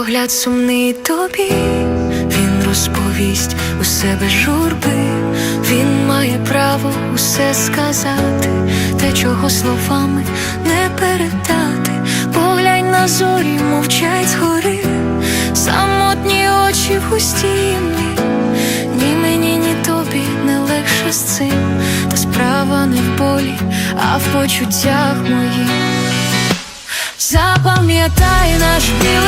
погляд сумний тобі, він розповість усе без журби, він має право усе сказати, те, чого словами не передати. Поглянь на зорі, мовчать згори, самотні очі в густій. Ні мені, ні тобі не легше з цим, та справа не в болі, а в почуттях моїх. Запам'ятай наш танець